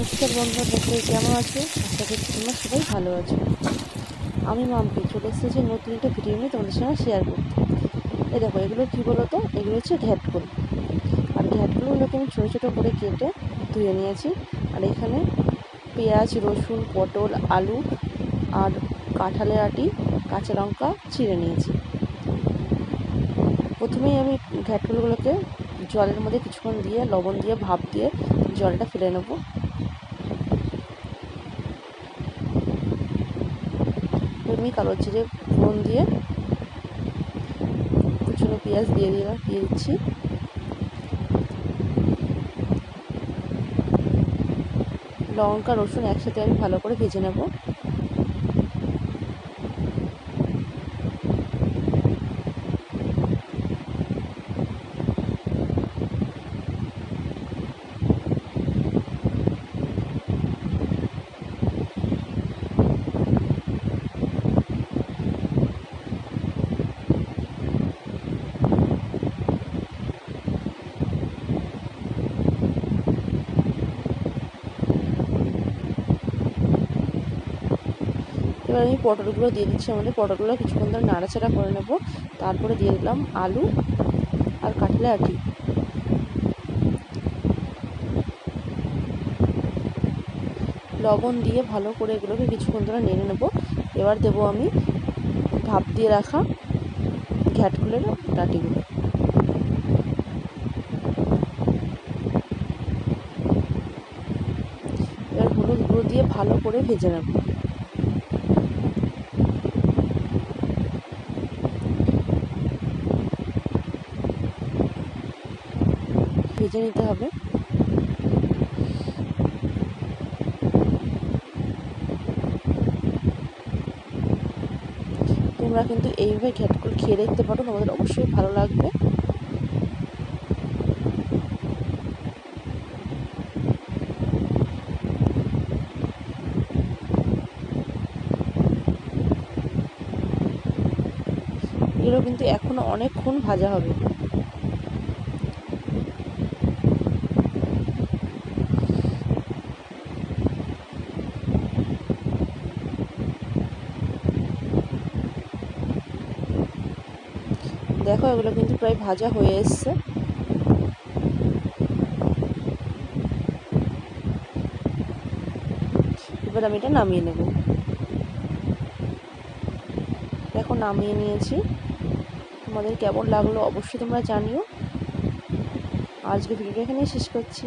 নমস্কার বন্ধুরা দেখতে কেমন আছো? আশা করছি তোমরা সবাই ভালো আছো। আমি মাম্পি, চলে এসেছি নতুন একটা ভিডিও নিয়ে তোমাদের সঙ্গে শেয়ার করতে। এই দেখো, এগুলো কী বলো তো এগুলো হচ্ছে ঘ্যাটকুল আর ঘ্যাটকুলগুলোকে আমি ছোটো ছোটো করে কেটে ধুয়ে নিয়েছি। আর এখানে পেঁয়াজ, রসুন, পটল, আলু আর কাঁঠালের আটি, কাঁচা লঙ্কা ছিঁড়ে নিয়েছি। প্রথমেই আমি ঘ্যাটকুলগুলোকে জলের মধ্যে কিছুক্ষণ দিয়ে, লবণ দিয়ে, ভাপ দিয়ে জলটা ফেলে নেব। আমি কালো জিরে ফোড়ন দিয়ে কুচুনো পেঁয়াজ দিয়ে দিলাম, দিয়ে দিচ্ছি। লঙ্কা, রসুন একসাথে আমি ভালো করে ভেজে নেব। এবার আমি পটলগুলো দিয়ে দিচ্ছি। আমাদের পটলগুলো কিছুক্ষণ ধরে নাড়াচাড়া করে নেব। তারপরে দিয়ে দিলাম আলু আর কাটলে আটি লবণ দিয়ে ভালো করে এগুলোকে কিছুক্ষণ ধরে নেড়ে নেব। এবার দেবো আমি ভাপ দিয়ে রাখা ঘ্যাটগুলোর ডাটিগুলো। এবার হলুদ গুঁড়ো দিয়ে ভালো করে ভেজে নেব। ভেজে নিতে হবে। তোমরা কিন্তু এইভাবে ঘ্যাটকুল খেয়ে দেখতে পারো, তোমাদের অবশ্যই ভালো লাগবে। এগুলো কিন্তু এখনও অনেকক্ষণ ভাজা হবে। দেখো, এগুলো কিন্তু প্রায় ভাজা হয়ে এসছে। এবার আমি এটা নামিয়ে নেব। দেখো, নামিয়ে নিয়েছি। তোমাদের কেমন লাগল অবশ্যই তোমরা জানিও। আজকে ভিডিওটা এখানেই শেষ করছি।